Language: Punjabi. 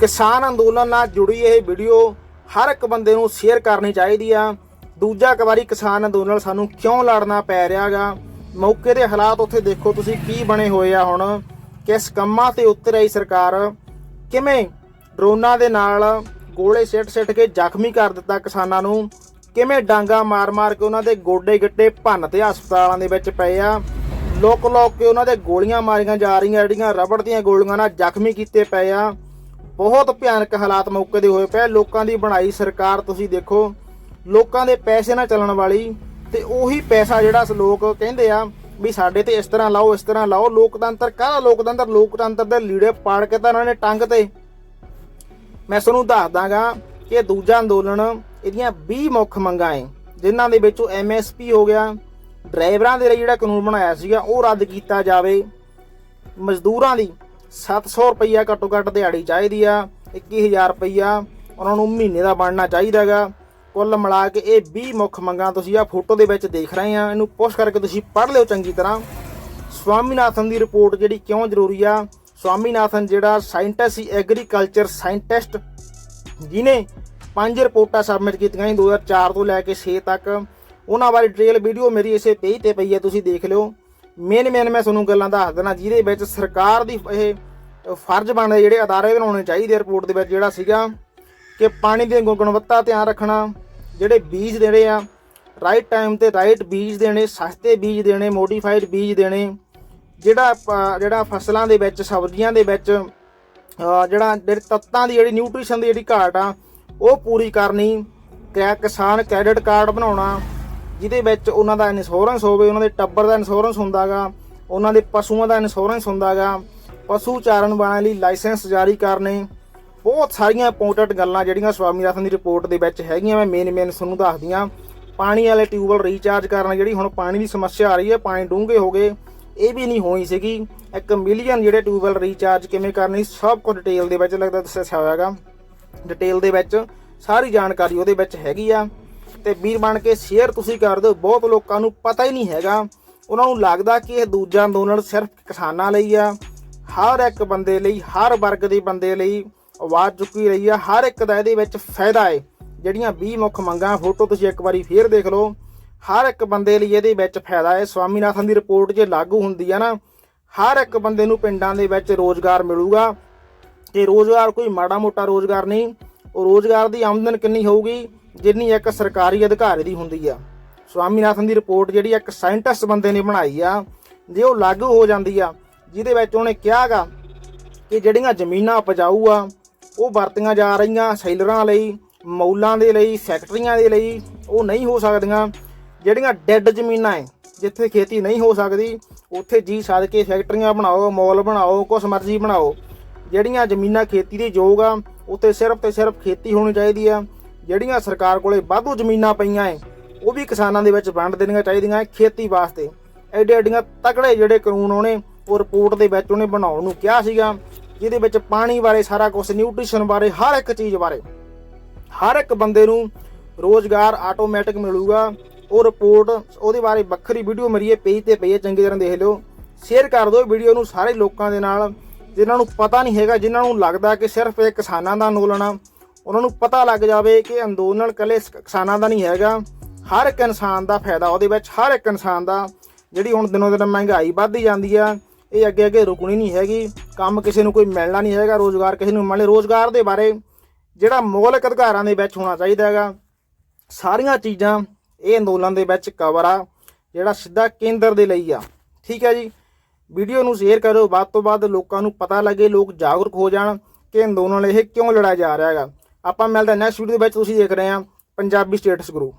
ਕਿਸਾਨ ਅੰਦੋਲਨ ਨਾਲ ਜੁੜੀ ਇਹ ਵੀਡੀਓ ਹਰ ਇੱਕ ਬੰਦੇ ਨੂੰ ਸ਼ੇਅਰ ਕਰਨੀ ਚਾਹੀਦੀ ਆ। ਦੂਜਾ ਇੱਕ ਵਾਰੀ ਕਿਸਾਨ ਅੰਦੋਲਨ ਨਾਲ ਸਾਨੂੰ ਕਿਉਂ ਲੜਨਾ ਪੈ ਰਿਹਾਗਾ? ਮੌਕੇ ਦੇ ਹਾਲਾਤ ਉੱਥੇ ਦੇਖੋ ਤੁਸੀਂ ਕੀ ਬਣੇ ਹੋਏ ਆ ਹੁਣ। ਕਿਸ ਕੰਮਾਂ ਤੇ ਉਤਰ ਆਈ ਸਰਕਾਰ? ਕਿਵੇਂ ਡਰੋਨਾਂ ਦੇ ਨਾਲ ਗੋਲੇ ਸਿੱਟ ਸਿੱਟ ਕੇ ਜ਼ਖਮੀ ਕਰ ਦਿੱਤਾ ਕਿਸਾਨਾਂ ਨੂੰ? ਕਿਵੇਂ ਡਾਂਗਾ ਮਾਰ-ਮਾਰ ਕੇ ਉਹਨਾਂ ਦੇ ਗੋਡੇ ਗਿੱਟੇ ਭੰਨ ਤੇ ਹਸਪਤਾਲਾਂ ਦੇ ਵਿੱਚ ਪਏ ਆ? ਲੋਕ ਲੋਕ ਕੇ ਉਹਨਾਂ ਦੇ ਗੋਲੀਆਂ ਮਾਰੀਆਂ ਜਾ ਰਹੀਆਂ, ਜਿਹੜੀਆਂ ਰਬੜ ਦੀਆਂ ਗੋਲੀਆਂ ਨਾਲ ਜ਼ਖਮੀ ਕੀਤੇ ਪਏ ਆ। ਬਹੁਤ ਭਿਆਨਕ ਹਾਲਾਤ ਮੌਕੇ ਦੇ ਹੋਏ ਪਏ। ਲੋਕਾਂ ਦੀ ਬਣਾਈ ਸਰਕਾਰ, ਤੁਸੀਂ ਦੇਖੋ, ਲੋਕਾਂ ਦੇ ਪੈਸੇ ਨਾਲ ਚੱਲਣ ਵਾਲੀ ਤੇ ਉਹੀ ਪੈਸਾ ਜਿਹੜਾ ਲੋਕ ਕਹਿੰਦੇ ਆ ਵੀ ਸਾਡੇ ਤੇ ਇਸ ਤਰ੍ਹਾਂ ਲਾਓ, ਇਸ ਤਰ੍ਹਾਂ ਲਾਓ। ਲੋਕਤੰਤਰ ਕਾਹਦਾ ਲੋਕਤੰਤਰ? ਲੋਕਤੰਤਰ ਦੇ ਲੀੜੇ ਪਾੜ ਕੇ ਤਾਂ ਉਹਨਾਂ ਨੇ ਟੰਗ ਤੇ। ਮੈਂ ਤੁਹਾਨੂੰ ਦੱਸ ਦਾਂਗਾ ਕਿ ਦੂਜਾ ਅੰਦੋਲਨ ਇਹਦੀਆਂ 20 ਮੁੱਖ ਮੰਗਾਂ ਏ ਜਿਨ੍ਹਾਂ ਦੇ ਵਿੱਚੋਂ ਐਮਐਸਪੀ ਹੋ ਗਿਆ, ਡਰਾਈਵਰਾਂ ਦੇ ਲਈ ਜਿਹੜਾ ਕਾਨੂੰਨ ਬਣਾਇਆ ਸੀਗਾ, ਉਹ ਰੱਦ ਕੀਤਾ ਜਾਵੇ। ਮਜ਼ਦੂਰਾਂ ਦੀ 700 ਰੁਪਈਆ ਘੱਟੋ ਘੱਟ ਦਿਹਾੜੀ ਚਾਹੀਦੀ ਆ 21000 ਰੁਪਈਆ ਉਹਨਾਂ ਨੂੰ ਮਹੀਨੇ ਦਾ ਬਣਨਾ ਚਾਹੀਦਾ ਚਾਹੀਦਾਗਾ ਕੁੱਲ ਮਿਲਾ ਕੇ ਇਹ 20 ਮੁੱਖ ਮੰਗਾਂ ਤੁਸੀਂ ਆ ਫੋਟੋ ਦੇ ਵਿੱਚ ਦੇਖ ਰਹੇ ਆ। ਇਹਨੂੰ ਪੋਸਟ ਕਰਕੇ ਤੁਸੀਂ ਪੜ੍ਹ ਲਿਓ ਚੰਗੀ ਤਰ੍ਹਾਂ। ਸਵਾਮੀਨਾਥਨ ਦੀ ਰਿਪੋਰਟ ਜਿਹੜੀ ਕਿਉਂ ਜ਼ਰੂਰੀ ਆ? ਸਵਾਮੀਨਾਥਨ ਜਿਹੜਾ ਸਾਇੰਟਿਸਟ ਸੀ, ਐਗਰੀਕਲਚਰ ਸਾਇੰਟਿਸਟ ਜਿਨੇ ਪੰਜ ਰਿਪੋਰਟਾਂ ਸਬਮਿਟ ਕੀਤੀਆਂ ਸੀ 2004 ਤੋਂ ਲੈ ਕੇ 6 ਤੱਕ। ਉਹਨਾਂ ਬਾਰੇ ਡਿਟੇਲ ਵੀਡੀਓ ਮੇਰੀ ਇਸੇ ਪੇਜ ਤੇ ਪਈ ਹੈ, ਤੁਸੀਂ ਦੇਖ ਲਿਓ। ਮੇਨ ਮੇਨ ਮੈਂ ਤੁਹਾਨੂੰ ਗੱਲਾਂ ਦੱਸ ਦੇਣਾ ਜਿਹਦੇ ਵਿੱਚ ਸਰਕਾਰ ਦੀ ਇਹ ਫਰਜ਼ ਬਣਦੇ ਜਿਹੜੇ ਅਦਾਰੇ ਬਣਾਉਣੇ ਚਾਹੀਦੇ ਰਿਪੋਰਟ ਦੇ ਵਿੱਚ ਜਿਹੜਾ ਸੀਗਾ ਕਿ ਪਾਣੀ ਦੀ ਗੁਣ- ਗੁਣਵੱਤਾ ਧਿਆਨ ਰੱਖਣਾ, ਜਿਹੜੇ ਬੀਜ ਦੇਣੇ ਆ ਰਾਈਟ ਟਾਈਮ ਤੇ ਰਾਈਟ ਬੀਜ ਦੇਣੇ, ਸਸਤੇ ਬੀਜ ਦੇਣੇ ਮੋਡੀਫਾਈਡ ਬੀਜ ਦੇਣੇ, ਜਿਹੜਾ ਜਿਹੜਾ ਫਸਲਾਂ ਦੇ ਵਿੱਚ, ਸਬਜ਼ੀਆਂ ਦੇ ਵਿੱਚ ਜਿਹੜਾ ਜਿਹੜੇ ਤੱਤਾਂ ਦੀ ਜਿਹੜੀ ਨਿਊਟ੍ਰੀਸ਼ਨ ਦੀ ਜਿਹੜੀ ਘਾਟ ਆ, ਉਹ ਪੂਰੀ ਕਰਨੀ, ਕਿਆ ਕਿਸਾਨ ਕ੍ਰੈਡਿਟ ਕਾਰਡ ਬਣਾਉਣਾ, ਜਿਹਦੇ ਵਿੱਚ ਉਹਨਾਂ ਦਾ ਇੰਸ਼ੋਰੈਂਸ ਹੋਵੇ, ਉਹਨਾਂ ਦੇ ਟੱਬਰ ਦਾ ਇੰਸ਼ੋਰੈਂਸ ਹੁੰਦਾਗਾ, ਉਹਨਾਂ ਦੇ ਪਸ਼ੂਆਂ ਦਾ ਇੰਸ਼ੋਰੈਂਸ ਹੁੰਦਾਗਾ ਪਸ਼ੂ ਚਾਰਨ ਵਾਲਿਆਂ ਲਈ ਲਾਇਸੈਂਸ ਜਾਰੀ ਕਰਨੇ। ਬਹੁਤ ਸਾਰੀਆਂ ਇੰਪੋਰਟੈਂਟ ਗੱਲਾਂ ਜਿਹੜੀਆਂ ਸਵਾਮੀਨਾਥਨ ਦੀ ਰਿਪੋਰਟ ਦੇ ਵਿੱਚ ਹੈਗੀਆਂ ਮੈਂ ਮੇਨ ਮੇਨ ਤੁਹਾਨੂੰ ਦੱਸਦੀਆਂ। ਪਾਣੀ ਵਾਲੇ ਟਿਊਬਲ ਰੀਚਾਰਜ ਕਰਨਾ ਜਿਹੜੀ ਹੁਣ ਪਾਣੀ ਦੀ ਸਮੱਸਿਆ ਆ ਰਹੀ ਹੈ, ਪਾਣੀ ਡੂੰਘੇ ਹੋ ਗਏ, ਇਹ ਵੀ ਨਹੀਂ ਹੋਣੀ ਸੀਗੀ। ਇੱਕ ਮਿਲੀਅਨ ਜਿਹੜੇ ਟਿਊਬਲ ਰੀਚਾਰਜ ਕਿਵੇਂ ਕਰਨੀ, ਸਭ ਕੁਝ ਡਿਟੇਲ ਦੇ ਵਿੱਚ ਲੱਗਦਾ ਦੱਸਿਆ ਹੋਇਆਗਾ ਡਿਟੇਲ ਦੇ ਵਿੱਚ ਸਾਰੀ ਜਾਣਕਾਰੀ ਉਹਦੇ ਵਿੱਚ ਹੈਗੀ ਆ। ਤੇ ਵੀਰ ਬਣ ਕੇ ਸ਼ੇਅਰ ਤੁਸੀਂ ਕਰ ਦਿਓ, ਬਹੁਤ ਲੋਕਾਂ ਨੂੰ ਪਤਾ ਹੀ ਨਹੀਂ ਹੈਗਾ। ਉਹਨਾਂ ਨੂੰ ਲੱਗਦਾ ਕਿ ਇਹ ਦੂਜਾ ਅੰਦੋਲਨ ਸਿਰਫ ਕਿਸਾਨਾਂ ਲਈ ਆ। ਹਰ ਇੱਕ ਬੰਦੇ ਲਈ, ਹਰ ਵਰਗ ਦੇ ਬੰਦੇ ਲਈ ਆਵਾਜ਼ ਚੁੱਕੀ ਰਹੀ ਆ। ਹਰ ਇੱਕ ਦਾ ਇਹਦੇ ਵਿੱਚ ਫਾਇਦਾ ਏ। ਜਿਹੜੀਆਂ 20 ਮੁੱਖ ਮੰਗਾਂ, ਫੋਟੋ ਤੁਸੀਂ ਇੱਕ ਵਾਰੀ ਫੇਰ ਦੇਖ ਲਓ। ਹਰ ਇੱਕ ਬੰਦੇ ਲਈ ਇਹਦੇ ਵਿੱਚ ਫਾਇਦਾ ਹੈ ਸਵਾਮੀਨਾਥਨ ਦੀ ਰਿਪੋਰਟ ਜੇ ਲਾਗੂ ਹੁੰਦੀ ਆ ਨਾ, ਹਰ ਇੱਕ ਬੰਦੇ ਨੂੰ ਪਿੰਡਾਂ ਦੇ ਵਿੱਚ ਰੋਜ਼ਗਾਰ ਮਿਲੂਗਾ। ਤੇ ਰੋਜ਼ਗਾਰ ਕੋਈ ਮਾੜਾ ਮੋਟਾ ਰੋਜ਼ਗਾਰ ਨਹੀਂ, ਉਹ ਰੋਜ਼ਗਾਰ ਦੀ ਆਮਦਨ ਕਿੰਨੀ ਹੋਊਗੀ? ਜਿੰਨੀ ਇੱਕ ਸਰਕਾਰੀ ਅਧਿਕਾਰੀ ਦੀ ਹੁੰਦੀ ਆ। ਸਵਾਮੀਨਾਥਨ ਦੀ ਰਿਪੋਰਟ ਜਿਹੜੀ ਇੱਕ ਸਾਇੰਟਿਸਟ ਬੰਦੇ ਨੇ ਬਣਾਈ ਆ, ਜੇ ਉਹ ਲਾਗੂ ਹੋ ਜਾਂਦੀ ਆ ਜਿਹਦੇ ਵਿੱਚ ਉਹਨੇ ਕਿਹਾਗਾ ਕਿ ਜਿਹੜੀਆਂ ਜ਼ਮੀਨਾਂ ਉਪਜਾਊ ਆ ਉਹ ਵਰਤੀਆਂ ਜਾ ਰਹੀਆਂ ਸੈਲਰਾਂ ਲਈ, ਮੌਲਾਂ ਦੇ ਲਈ ਫੈਕਟਰੀਆਂ ਦੇ ਲਈ, ਉਹ ਨਹੀਂ ਹੋ ਸਕਦੀਆਂ। ਜਿਹੜੀਆਂ ਡੈੱਡ ਜ਼ਮੀਨਾਂ ਐ, ਜਿੱਥੇ ਖੇਤੀ ਨਹੀਂ ਹੋ ਸਕਦੀ, ਉੱਥੇ ਜੀ ਸੱਦ ਕੇ ਫੈਕਟਰੀਆਂ ਬਣਾਓ, ਮੌਲ ਬਣਾਓ, ਕੁਛ ਮਰਜ਼ੀ ਬਣਾਓ। ਜਿਹੜੀਆਂ ਜ਼ਮੀਨਾਂ ਖੇਤੀ ਦੇ ਯੋਗ ਆ, ਉੱਥੇ ਸਿਰਫ ਤੇ ਸਿਰਫ ਖੇਤੀ ਹੋਣੀ ਚਾਹੀਦੀ ਆ। ਜਿਹੜੀਆਂ ਸਰਕਾਰ ਕੋਲੇ ਵਾਧੂ ਜ਼ਮੀਨਾਂ ਪਈਆਂ ਐ, ਉਹ ਵੀ ਕਿਸਾਨਾਂ ਦੇ ਵਿੱਚ ਵੰਡ ਦੇਣੀਆਂ ਚਾਹੀਦੀਆਂ ਖੇਤੀ ਵਾਸਤੇ। ਐਡੇ ਐਡੀਆਂ ਤਕੜੇ ਜਿਹੜੇ ਕਾਨੂੰਨ ਉਹਨੇ ਉਹ ਰਿਪੋਰਟ ਦੇ ਵਿੱਚ ਉਹਨੇ ਬਣਾਉਣ ਨੂੰ ਕਿਹਾ ਸੀਗਾ, ਜਿਹਦੇ ਵਿੱਚ ਪਾਣੀ ਬਾਰੇ ਸਾਰਾ ਕੁਝ ਨਿਊਟ੍ਰੀਸ਼ਨ ਬਾਰੇ, ਹਰ ਇੱਕ ਚੀਜ਼ ਬਾਰੇ। ਹਰ ਇੱਕ ਬੰਦੇ ਨੂੰ ਰੋਜ਼ਗਾਰ ਆਟੋਮੈਟਿਕ ਮਿਲੂਗਾ ਉਹ ਰਿਪੋਰਟ ਉਹਦੇ ਬਾਰੇ ਵੱਖਰੀ ਵੀਡੀਓ ਮੇਰੀ ਇਹ ਪੇਜ ਤੇ ਪਈ ਹੈ, ਚੰਗੀ ਤਰ੍ਹਾਂ ਦੇਖ ਲਿਓ। ਸ਼ੇਅਰ ਕਰ ਦਿਓ ਵੀਡੀਓ ਨੂੰ ਸਾਰੇ ਲੋਕਾਂ ਦੇ ਨਾਲ, ਜਿਨ੍ਹਾਂ ਨੂੰ ਪਤਾ ਨਹੀਂ ਹੈਗਾ, ਜਿਨ੍ਹਾਂ ਨੂੰ ਲੱਗਦਾ ਕਿ ਸਿਰਫ ਇਹ ਕਿਸਾਨਾਂ ਦਾ ਅੰਦੋਲਨ ਆ, ਉਹਨਾਂ ਨੂੰ ਪਤਾ ਲੱਗ ਜਾਵੇ ਕਿ ਅੰਦੋਲਨ ਕੱਲੇ ਕਿਸਾਨਾਂ ਦਾ ਨਹੀਂ ਹੈਗਾ। ਹਰ ਇੱਕ ਇਨਸਾਨ ਦਾ ਫਾਇਦਾ ਉਹਦੇ ਵਿੱਚ, ਹਰ ਇੱਕ ਇਨਸਾਨ ਦਾ, ਜਿਹੜੀ ਹੁਣ ਦਿਨੋਂ ਦਿਨ ਮਹਿੰਗਾਈ ਵੱਧਦੀ ਜਾਂਦੀ ਆ ਇਹ ਅੱਗੇ ਅੱਗੇ ਰੁਕਣੀ ਨਹੀਂ ਹੈਗੀ, ਕੰਮ ਕਿਸੇ ਨੂੰ ਕੋਈ ਮਿਲਣਾ ਨਹੀਂ ਹੈਗਾ, ਰੋਜ਼ਗਾਰ ਕਿਸੇ ਨੂੰ ਮਿਲੇ ਰੋਜ਼ਗਾਰ ਦੇ ਬਾਰੇ ਜਿਹੜਾ ਮੌਲਿਕ ਅਧਿਕਾਰਾਂ ਦੇ ਵਿੱਚ ਹੋਣਾ ਚਾਹੀਦਾ ਹੈਗਾ, ਸਾਰੀਆਂ ਚੀਜ਼ਾਂ ਇਹ ਅੰਦੋਲਨ ਦੇ ਵਿੱਚ ਕਵਰ ਆ, ਜਿਹੜਾ ਸਿੱਧਾ ਕੇਂਦਰ ਦੇ ਲਈ ਆ। ਠੀਕ ਹੈ ਜੀ? ਵੀਡੀਓ ਨੂੰ ਸ਼ੇਅਰ ਕਰੋ ਵੱਧ ਤੋਂ ਵੱਧ ਲੋਕਾਂ ਨੂੰ ਪਤਾ ਲੱਗੇ, ਲੋਕ ਜਾਗਰੂਕ ਹੋ ਜਾਣ ਕਿ ਅੰਦੋਲਨ ਇਹ ਕਿਉਂ ਲੜਾਇਆ ਜਾ ਰਿਹਾ ਹੈਗਾ। ਆਪਾਂ ਮਿਲਦੇ ਨੈਕਸਟ ਵੀਡੀਓ ਦੇ ਵਿੱਚ, ਤੁਸੀਂ ਦੇਖ ਰਹੇ ਆ ਪੰਜਾਬੀ ਸਟੇਟਸ ਗਰੁੱਪ